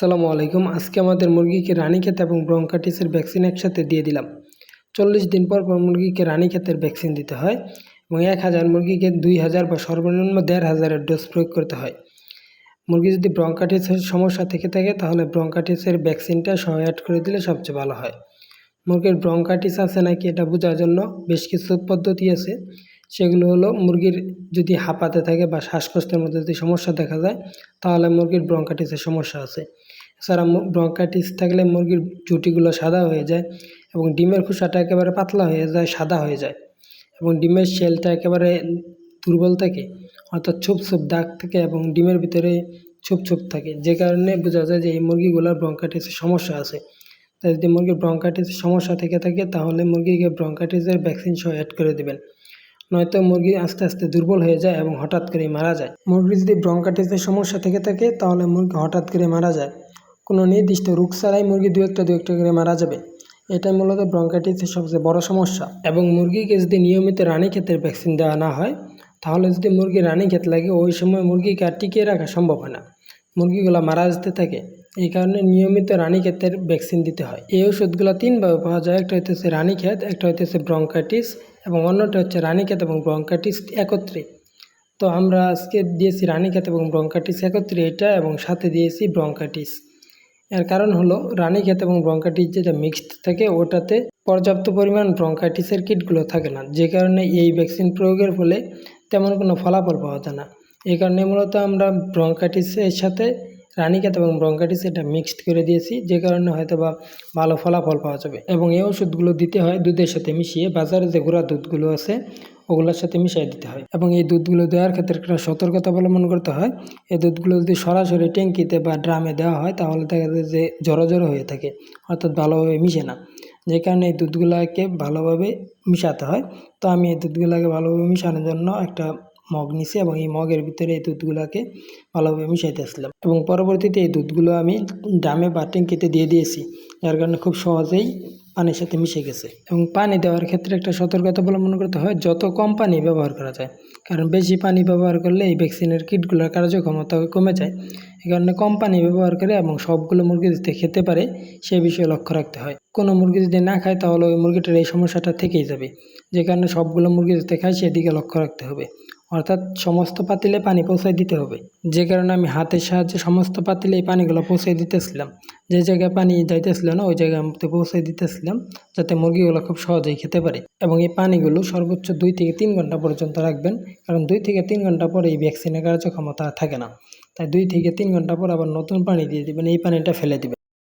আসসালামু আলাইকুম। আজকে আমাদের মুরগিকে রানীক্ষেত এবং ব্রঙ্কাটিসের ভ্যাকসিন একসাথে দিয়ে দিলাম। চল্লিশ দিন পর পর মুরগিকে রানীক্ষেতের ভ্যাকসিন দিতে হয় এবং এক হাজার মুরগিকে দুই হাজার বা সর্বনিম্ন দেড় হাজারের ডোজ প্রয়োগ করতে হয়। মুরগি যদি ব্রঙ্কাটিসের সমস্যা থেকে থাকে, তাহলে ব্রঙ্কাটিসের ভ্যাকসিনটা সহ অ্যাড করে দিলে সবচেয়ে ভালো হয়। মুরগির ব্রঙ্কাটিস আছে নাকি এটা বোঝার জন্য বেশ কিছু পদ্ধতি আছে। সেগুলো হলো মুরগির যদি হাঁপাতে থাকে বা শ্বাসকষ্টের মধ্যে যদি সমস্যা দেখা যায় তাহলে মুরগির ব্রঙ্কাটিসের সমস্যা আছে। এছাড়া ব্রঙ্কাইটিস থাকলে মুরগির জুটিগুলো সাদা হয়ে যায় এবং ডিমের খোসাটা একেবারে পাতলা হয়ে যায়, সাদা হয়ে যায় এবং ডিমের শেলটা একেবারে দুর্বল থাকে, অর্থাৎ ছোপ ছোপ দাগ থাকে এবং ডিমের ভিতরে ছোপ ছোপ থাকে। যে কারণে বোঝা যায় যে এই মুরগিগুলোর ব্রঙ্কাইটিসের সমস্যা আছে। তাই যদি মুরগির ব্রঙ্কাইটিসের সমস্যা থেকে থাকে, তাহলে মুরগিকে ব্রঙ্কাইটিসের ভ্যাকসিন সহ অ্যাড করে দেবেন। নয়তো মুরগি আস্তে আস্তে দুর্বল হয়ে যায় এবং হঠাৎ করে মারা যায়। মুরগি যদি ব্রঙ্কাইটিসের সমস্যা থেকে থাকে, তাহলে মুরগি হঠাৎ করে মারা যায়। কোনো নির্দিষ্ট রোগ ছাড়াই মুরগি দু একটা দু একটা করে মারা যাবে। এটাই মূলত ব্রঙ্কাইটিসের সবচেয়ে বড় সমস্যা। এবং মুরগিকে যদি নিয়মিত রানীক্ষেতের ভ্যাকসিন দেওয়া না হয়, তাহলে যদি মুরগি রানীক্ষেত লাগে, ওই সময় মুরগিকে আর টিকিয়ে রাখা সম্ভব হয় না। মুরগিগুলো মারা যেতে থাকে। এই কারণে নিয়মিত রানীক্ষেতের ভ্যাকসিন দিতে হয়। এই ওষুধগুলো তিনভাবে পাওয়া যায়। একটা হইতেছে রানীক্ষেত একটা হইতেছে ব্রঙ্কাইটিস এবং অন্যটা হচ্ছে রানীক্ষেত এবং ব্রঙ্কাইটিস একত্রে। তো আমরা আজকে দিয়েছি রানীক্ষেত এবং ব্রঙ্কাইটিস একত্রে এটা এবং সাথে দিয়েছি ব্রঙ্কাইটিস। এর কারণ হলো রানীক্ষেত এবং ব্রঙ্কাইটিস যেটা মিক্সড থাকে, ওটাতে পর্যাপ্ত পরিমাণ ব্রঙ্কাইটিসের কিটগুলো থাকে না। যে কারণে এই ভ্যাকসিন প্রয়োগের ফলে তেমন কোনো ফলাফল পাওয়া যায় না। এই কারণে মূলত আমরা ব্রঙ্কাইটিসের সাথে রানীক্ষেত এবং ব্রঙ্কাইটিস এটা মিক্সড করে দিয়েছি, যে কারণে হয়তো বা ভালো ফলাফল পাওয়া যাবে। এবং এই ওষুধগুলো দিতে হয় দুধের সাথে মিশিয়ে, বাজারে যে গুঁড়া দুধগুলো আছে, ওগুলোর সাথে মিশিয়ে দিতে হয়। এবং এই দুধগুলো দেওয়ার ক্ষেত্রে একটা সতর্কতা অবলম্বন করতে হয়। এই দুধগুলো যদি সরাসরি ট্যাঙ্কিতে বা ড্রামে দেওয়া হয়, তাহলে দেখা যায় যে জড়ো জড়ো হয়ে থাকে, অর্থাৎ ভালোভাবে মিশে না। যে কারণে এই দুধগুলোকে ভালোভাবে মিশাতে হয়। তো আমি এই দুধগুলোকে ভালোভাবে মিশানোর জন্য একটা মগ নিছি এবং এই মগের ভিতরে এই দুধগুলোকে ভালোভাবে মিশাইতেছিলাম এবং পরবর্তীতে এই দুধগুলো আমি ড্রামে বা ট্যাঙ্কিতে দিয়ে দিয়েছি, যার কারণে খুব সহজেই পানির সাথে মিশে গেছে। এবং পানি দেওয়ার ক্ষেত্রে একটা সতর্কতা অবলম্বন করতে হয়, যত কম পানি ব্যবহার করা যায়। কারণ বেশি পানি ব্যবহার করলে এই ভ্যাকসিনের কিটগুলোর কার্যক্ষমতা কমে যায়। এই কারণে কম পানি ব্যবহার করে এবং সবগুলো মুরগি যাতে খেতে পারে, সে বিষয়ে লক্ষ্য রাখতে হয়। কোনো মুরগি যদি না খায়, তাহলে ওই মুরগিটার এই সমস্যাটা থেকেই যাবে। যে কারণে সবগুলো মুরগি যাতে খায় সেদিকে লক্ষ্য রাখতে হবে। অর্থাৎ সমস্ত পাতিলে পানি পৌঁছায় দিতে হবে। যে কারণে আমি হাতের সাহায্যে সমস্ত পাতিলে এই পানিগুলো পৌঁছে দিতেছিলাম। যে জায়গায় পানি যাইতেছিল না, ওই জায়গায় আমি দিতেছিলাম যাতে মুরগিগুলো খুব সহজেই খেতে পারে এবং এই পানিগুলো সর্বোচ্চ দুই থেকে তিন ঘণ্টা পর্যন্ত রাখবেন, কারণ দুই থেকে তিন ঘণ্টা পরে এই ভ্যাকসিনের কার্যক্ষমতা থাকে না। তাই দুই থেকে তিন ঘণ্টা পর আবার নতুন পানি দিয়ে দিবেন, এই পানিটা ফেলে দিবেন।